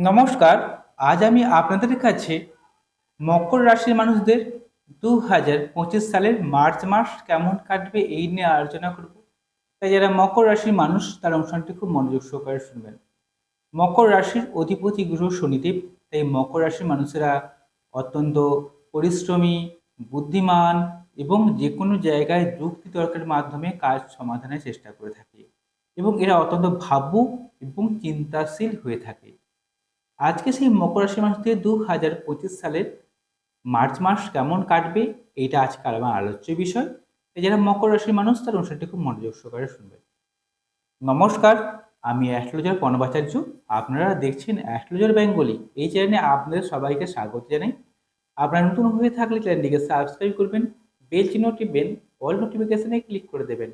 নমস্কার, আজ আমি আপনাদের কাছে মকর রাশির মানুষদের দু হাজার পঁচিশ সালের মার্চ মাস কেমন কাটবে এই নিয়ে আলোচনা করব। তাই যারা মকর রাশির মানুষ, তার অনুষ্ঠানটি খুব মনোযোগ সহকারে শুনবেন। মকর রাশির অধিপতি গ্রহ শনিদেব, তাই মকর রাশির মানুষেরা অত্যন্ত পরিশ্রমী, বুদ্ধিমান এবং যে কোনো জায়গায় যুক্তি তর্কের মাধ্যমে কাজ সমাধানের চেষ্টা করে থাকে এবং এরা অত্যন্ত ভাবুক এবং চিন্তাশীল হয়ে থাকে। আজকে সেই মকর রাশি থেকে দু হাজার পঁচিশ সালের মার্চ মাস কেমন কাটবে, এইটা আজকে আমার আলোচ্য বিষয়। তাই যারা মকর রাশির মানুষ তার অনুষ্ঠানটি খুব মনোযোগ সহকারে শুনবেন নমস্কার, আমি অ্যাস্ট্রোলজার পণবাচার্য। আপনারা দেখছেন অ্যাস্ট্রোলজার বেঙ্গলি। এই চ্যানেলে আপনাদের সবাইকে স্বাগত জানাই। আপনারা নতুন হয়ে থাকলে চ্যানেলটিকে সাবস্ক্রাইব করবেন, বেল চিহ্ন টিপবেন, অল নোটিফিকেশনে ক্লিক করে দেবেন।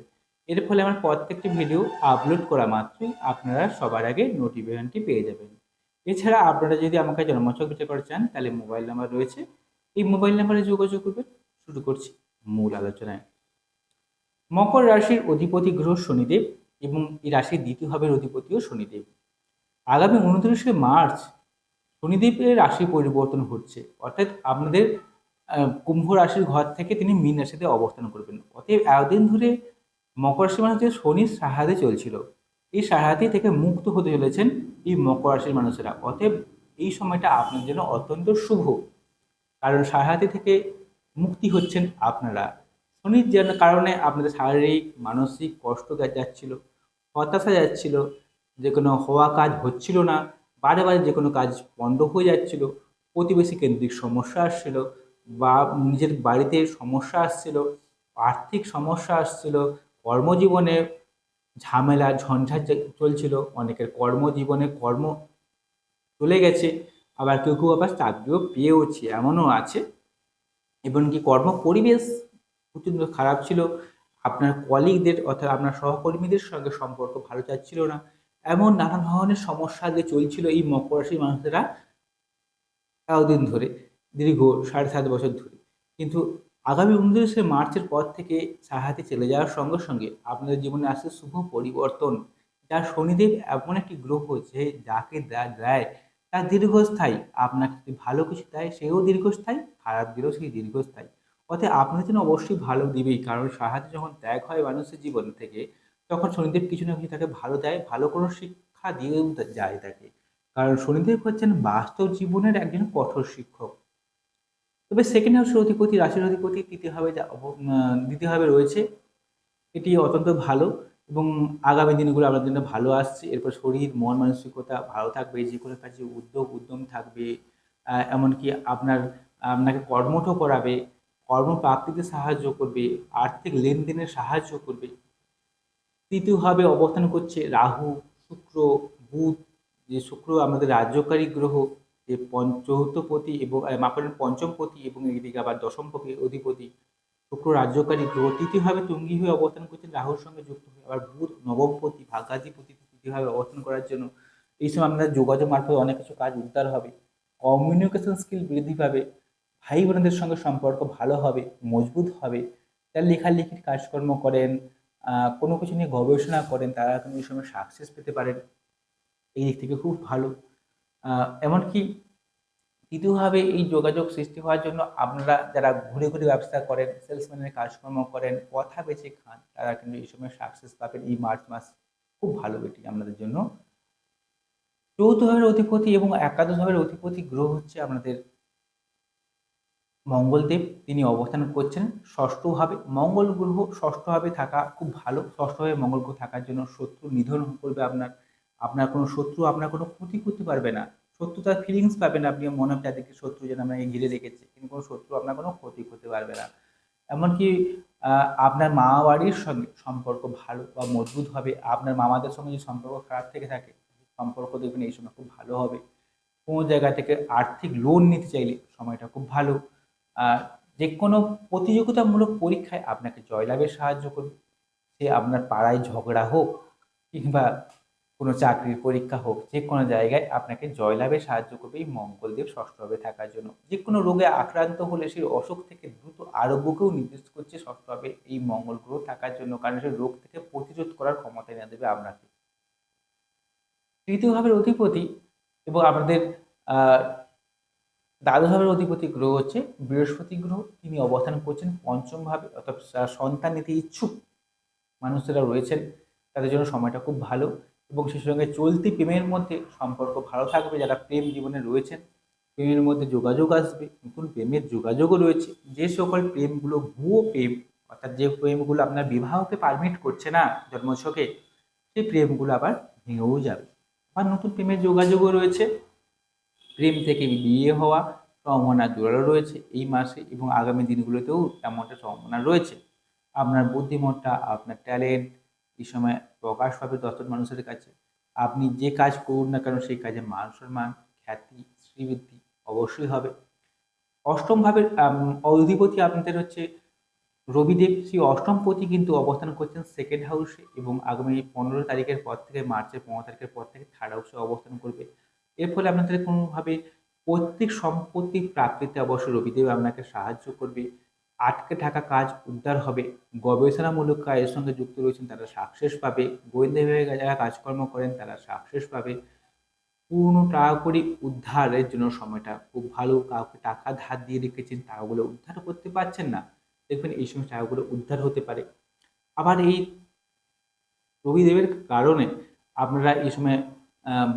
এর ফলে আমার প্রত্যেকটি ভিডিও আপলোড করা মাত্রই আপনারা সবার আগে নোটিফিকেশনটি পেয়ে যাবেন। এছাড়া আপনারা যদি আমাকে জন্মছক বিচার করতে চান, তাহলে মোবাইল নাম্বার রয়েছে। এই মোবাইল নাম্বারে যোগাযোগ করবেন। শুরু করছি মূল আলোচনায়। মকর রাশির অধিপতি গ্রহ শনিদেব এবং এই রাশির দ্বিতীয় ভাবের অধিপতিও শনিদেব। আগামী উনত্রিশে মার্চ শনিদেবের রাশি পরিবর্তন হচ্ছে অর্থাৎ আপনাদের কুম্ভ রাশির ঘর থেকে তিনি মীন রাশিতে অবস্থান করবেন। অতএব এতদিন ধরে মকর রাশি মানুষের শনির সাহায্যে চলছিল। এই সাহায্য থেকে মুক্ত হতে চলেছেন এই মকর রাশির মানুষেরা। অতএব এই সময়টা আপনার জন্য অত্যন্ত শুভ। কারণ সাহায্য থেকে মুক্তি হচ্ছেন আপনারা। শনির যেন কারণে আপনাদের শারীরিক, মানসিক কষ্ট যাচ্ছিল, হতাশা যাচ্ছিল, যে কোনো হওয়া কাজ হচ্ছিল না বারে বারে যে কোনো কাজ বন্ধ হয়ে যাচ্ছিল, প্রতিবেশী কেন্দ্রিক সমস্যা আসছিল, বা নিজের বাড়িতে সমস্যা আসছিল, আর্থিক সমস্যা আসছিল, কর্মজীবনে ঝামেলা ঝঞ্ঝাট যে চলছিল, অনেকের কর্মজীবনে কর্ম চলে গেছে, আবার কেউ কেউ আবার চাকরিও পেয়েওছে, এমনও আছে। এবং কি কর্ম পরিবেশ প্রচণ্ড খারাপ ছিল। আপনার কলিগদের অর্থাৎ আপনার সহকর্মীদের সঙ্গে সম্পর্ক ভালো যাচ্ছিল না। এমন নানান ধরনের সমস্যা যে চলছিল এই মকর রাশির মানুষেরা এতদিন ধরে, দীর্ঘ সাড়ে সাত বছর ধরে। কিন্তু আগামী উনত্রিশে মার্চের পর থেকে সাহায্যে চলে যাওয়ার সঙ্গে সঙ্গে আপনাদের জীবনে আসছে শুভ পরিবর্তন। যা শনিদেব এমন একটি গ্রহ যে যাকে দেয়, তা দীর্ঘস্থায়ী। আপনাকে যদি ভালো কিছু দেয়, সেও দীর্ঘস্থায়ী। খারাপ দিলেও সেই দীর্ঘস্থায়ী। অতএব আপনাদের জন্য অবশ্যই ভালো দিবেই, কারণ সাহায্য যখন ত্যাগ হয় মানুষের জীবন থেকে, তখন শনিদেব কিছু না কিছু তাকে ভালো দেয়, ভালো কোনো শিক্ষা দিয়েও যায় তাকে। কারণ শনিদেব হচ্ছেন বাস্তব জীবনের একজন কঠোর শিক্ষক। তবে সেকেন্ড হাউসের অধিপতি, রাশির অধিপতি তৃতীয়ভাবে দ্বিতীয়ভাবে রয়েছে। এটি অত্যন্ত ভালো এবং আগামী দিনগুলো আপনাদের জন্য ভালো আসছে। এরপর শরীর, মন মানসিকতা ভালো থাকবে, যে কোনো কাজে উদ্যোগ, উদ্যম থাকবে। এমনকি আপনার, আপনাকে কর্মঠ করাবে। কর্মপ্রাপ্তিতে সাহায্য করবে, আর্থিক লেনদেনে সাহায্য করবে। তৃতীয়ভাবে অবস্থান করছে রাহু, শুক্র, বুধ। যে শুক্র আমাদের রাজ্যকারী গ্রহ যে পঞ্চৌথপতি এবং আহ, মাফ করেন পঞ্চমপতি এবং এদিকে আবার দশমপতি অধিপতি। শুক্র রাজ্যকারী গ্রহ তৃতীয়ভাবে তুঙ্গি হয়ে অবস্থান করছেন রাহুর সঙ্গে যুক্ত হয়ে। আবার বুধ নবমপতি ভাগ্যাধিপতি তৃতীয়ভাবে অবস্থান করার জন্য। এই সময় আপনাদের যোগাযোগ মারফত অনেক কিছু কাজ উদ্ধার হবে। কমিউনিকেশন স্কিল বৃদ্ধি পাবে। ভাই বোনদের সঙ্গে সম্পর্ক ভালো হবে মজবুত হবে। যারা লেখালেখির কাজকর্ম করেন কোনো কিছু নিয়ে গবেষণা করেন তারা কিন্তু এই সময় সাকসেস পেতে পারেন। এই দিক থেকে খুব ভালো। এমনকি তৃতীয়ভাবে এই যোগাযোগ সৃষ্টি হওয়ার জন্য আপনারা যারা ঘুরে ঘুরে ব্যবসা করেন সেলসম্যানের কাজকর্ম করেন, কথা বেছে খান, তারা কিন্তু এই সময় সাকসেস পাবেন। এই মার্চ মাস খুব ভালো এটি আপনাদের জন্য। চৌথ ভাবের অধিপতি এবং একাদশ ভাবের অধিপতি গ্রহ হচ্ছে আপনাদের মঙ্গলদেব। তিনি অবস্থান করছেন ষষ্ঠভাবে মঙ্গল গ্রহ ষষ্ঠভাবে থাকা খুব ভালো। ষষ্ঠভাবে মঙ্গল গ্রহ থাকার জন্য শত্রু নিধন করবে আপনার। আপনার কোনো শত্রু, আপনার কোনো ক্ষতি করতে পারবে না। শত্রু তার ফিলিংস পাবেন আপনি মনে হবে তাদেরকে শত্রু যেন আপনাকে ঘিরে রেখেছে। কিন্তু কোনো শত্রু আপনার কোনো ক্ষতি করতে পারবে না। এমনকি আপনার মামা বাড়ির সঙ্গে সম্পর্ক ভালো বা মজবুত হবে। আপনার মামাদের সঙ্গে যে সম্পর্ক খারাপ থেকে থাকে, সম্পর্ক দেখবেন এই সময় খুব ভালো হবে। কোনো জায়গা থেকে আর্থিক লোন নিতে চাইলে সময়টা খুব ভালো। যে কোনো প্রতিযোগিতামূলক পরীক্ষায় আপনাকে জয়লাভে সাহায্য করবে। সে আপনার পাড়ায় ঝগড়া হোক কিংবা কোনো চাকরির পরীক্ষা হোক, যে কোনো জায়গায় আপনাকে জয়লাভে সাহায্য করবে এই মঙ্গলদেব ষষ্ঠভাবে থাকার জন্য। যে কোনো রোগে আক্রান্ত হলে সেই অসুখ থেকে দ্রুত আরোগ্যকেও নির্দেশ করছে ষষ্ঠভাবে এই মঙ্গল গ্রহ থাকার জন্য, কারণ সেই রোগ থেকে প্রতিরোধ করার ক্ষমতা এনে দেবে আপনাকে। তৃতীয় ভাবের অধিপতি এবং আমাদের দ্বাদশভাবের অধিপতি গ্রহ হচ্ছে বৃহস্পতি গ্রহ। তিনি অবস্থান করছেন পঞ্চমভাবে অর্থাৎ সন্তান নিতে ইচ্ছুক মানুষেরা রয়েছেন। তাদের জন্য সময়টা খুব ভালো। এবং সেই সঙ্গে চলতি প্রেমের মধ্যে সম্পর্ক ভালো থাকবে, যারা প্রেম জীবনে রয়েছেন, প্রেমের মধ্যে যোগাযোগ আসবে, নতুন প্রেমের যোগাযোগও রয়েছে। যে সকল প্রেমগুলো ভুয়ো প্রেম, অর্থাৎ যে প্রেমগুলো আপনার বিবাহকে পারমিট করছে না জন্মছকে, সেই প্রেমগুলো আবার ভেঙেও যাবে। আবার নতুন প্রেমের যোগাযোগও রয়েছে। প্রেম থেকে বিয়ে হওয়া সম্ভাবনা জোরালো রয়েছে এই মাসে এবং আগামী দিনগুলোতেও তেমনটা সম্ভাবনা রয়েছে। আপনার বুদ্ধিমত্তা, আপনার ট্যালেন্ট এই সময় প্রকাশ পাবে দশজন মানুষের কাছে। আপনি যে কাজ করুন না কেন, সেই কাজে মান সম্মান, খ্যাতি, শ্রীবৃদ্ধি অবশ্যই হবে। অষ্টম ভাবের অধিপতি আপনাদের হচ্ছে রবিদেব। সেই অষ্টম পতি কিন্তু অবস্থান করছেন সেকেন্ড হাউসে এবং আগামী পনেরো তারিখের পর থেকে মার্চের পনেরো তারিখের পর থেকে থার্ড হাউসে অবস্থান করবে। এর ফলে আপনাদের কোনোভাবে পৈতৃক সম্পত্তি প্রাপ্তিতে অবশ্যই রবিদেব আপনাকে সাহায্য করবে। আটকে থাকা কাজ উদ্ধার হবে। গবেষণামূলক কাজের সঙ্গে যুক্ত রয়েছেন তারা সাকসেস পাবে গোয়েন্দা বিভাগে যারা কাজকর্ম করেন, তারা সাকসেস পাবে পুরনো টাকাকড়ি উদ্ধারের জন্য সময়টা, খুব ভালো কাউকে টাকা ধার দিয়ে রেখেছেন, টাকাগুলো উদ্ধার করতে পারছেন না। দেখবেন এই সময় টাকাগুলো উদ্ধার হতে পারে। আবার এই রবিদেবের কারণে আপনারা এই সময়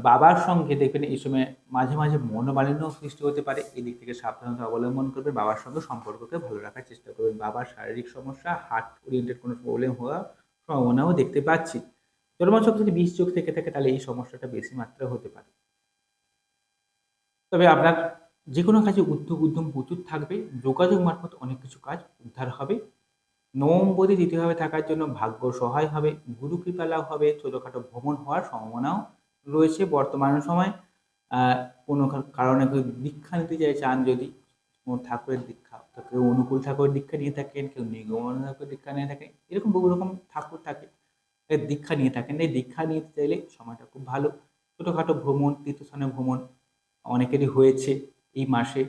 বাবার সঙ্গে দেখবেন এই সময় মাঝে মাঝে মনোমালিন্য সৃষ্টি হতে পারে। এই দিক থেকে সাবধানতা অবলম্বন করবেন। বাবার সঙ্গে সম্পর্ককে ভালো রাখার চেষ্টা করবেন। বাবার শারীরিক সমস্যা হার্ট ওরিয়েন্টেড কোনো প্রবলেম হওয়ার সম্ভাবনাও দেখতে পাচ্ছি। জন্মছক যদি বিষ চোখ থেকে থাকে, তাহলে এই সমস্যাটা বেশি মাত্রায় হতে পারে। তবে আপনার যে কোনো কাজে উদ্যোগ, উদ্যম প্রচুর থাকবে। যোগাযোগ মারফত অনেক কিছু কাজ উদ্ধার হবে। নবমপতি দ্বিতীয়ভাবে থাকার জন্য ভাগ্য সহায় হবে। গুরু কৃপা লাভ হবে। ছোটোখাটো ভ্রমণ হওয়ার সম্ভাবনাও রয়েছে বর্তমান সময় কোনো কারণে কেউ দীক্ষা নিতে চাই চান যদি কোনো ঠাকুরের দীক্ষা, তো কেউ অনুকূল ঠাকুরের দীক্ষা নিয়ে থাকেন, কেউ নিগমন ঠাকুরের দীক্ষা নিয়ে থাকেন, এরকম বহু রকম ঠাকুর থাকে দীক্ষা নিয়ে থাকেন। এই দীক্ষা নিতে চাইলে সময়টা খুব ভালো। ছোটোখাটো ভ্রমণ তীর্থস্থানে ভ্রমণ অনেকেরই হয়েছে এই মাসে।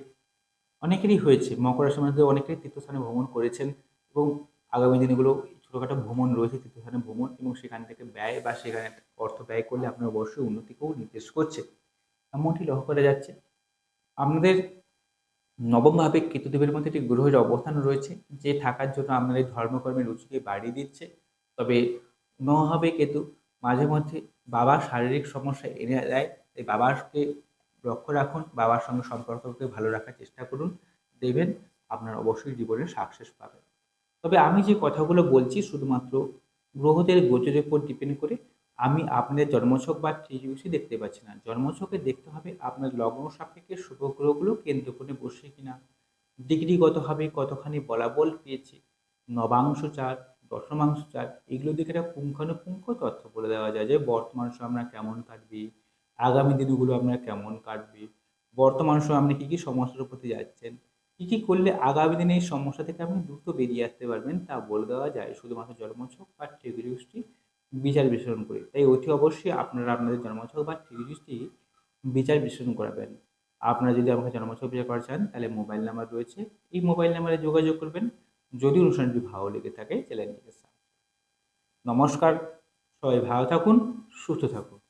অনেকেরই হয়েছে। মকর রাশির মধ্যে অনেকেই তীর্থস্থানে ভ্রমণ করেছেন এবং আগামী দিনগুলো ছোটোখাটো ভ্রমণ রয়েছে, তীর্থস্থানে ভ্রমণ এবং সেখান থেকে ব্যয় বা সেখানে অর্থ ব্যয় করলে আপনার অবশ্যই উন্নতিকেও নির্দেশ করছে। এমনটি লক্ষ্য করা যাচ্ছে। আপনাদের নবমভাবে কেতুদেবের মধ্যে একটি গ্রহের অবস্থান রয়েছে, যে থাকার জন্য আপনাদের ধর্মকর্মের রুচিকে বাড়িয়ে দিচ্ছে। তবে নভাবে কেতু মাঝে মধ্যে বাবার শারীরিক সমস্যা এনে দেয়, তাই বাবাকে লক্ষ্য রাখুন, বাবার সঙ্গে সম্পর্ককে ভালো রাখার চেষ্টা করুন। দেখবেন আপনার অবশ্যই জীবনে সাকসেস পাবেন। তবে আমি যে কথাগুলো বলছি শুধুমাত্র গ্রহদের গোচরের উপর ডিপেন্ড করে, আমি আপনাদের জন্মছক বা ত্রিযুষি দেখতে পাচ্ছি না। জন্মছকে দেখতে হবে আপনার লগ্ন সাপেক্ষে শুভ গ্রহগুলো কেন্দ্র করে বসে কিনা। ডিগ্রিগতভাবে কতখানি বলাবল পেয়েছে, নবাংশ চার, দশমাংশ চার, এগুলো দিকে একটা পুঙ্খানুপুঙ্খ তথ্য বলে দেওয়া যায় যে বর্তমান সময় আমরা কেমন কাটবি, আগামী দিনগুলো আপনার কেমন কাটবে, বর্তমান সময় আপনি কী কী সমস্যার প্রতি যাচ্ছেন কী কী করলে আগামী দিনে এই সমস্যা থেকে আপনি দ্রুত বেরিয়ে আসতে পারবেন তা বলে দেওয়া যায়। শুধুমাত্র জন্মছক বা ট্রিগুলিউসটি বিচার বিশ্লেষণ করে। তাই অতি অবশ্যই আপনারা আপনাদের জন্মছক বা ট্রিগুলিউসটি বিচার বিশ্লেষণ করাবেন। আপনারা যদি আমাকে জন্মছক বিচার করা চান, তাহলে মোবাইল নাম্বার রয়েছে। এই মোবাইল নাম্বারে যোগাযোগ করবেন। যদি অনুষ্ঠানটি ভালো লেগে থাকে, চ্যানেলটিকে নমস্কার। সবাই ভালো থাকুন, সুস্থ থাকুন।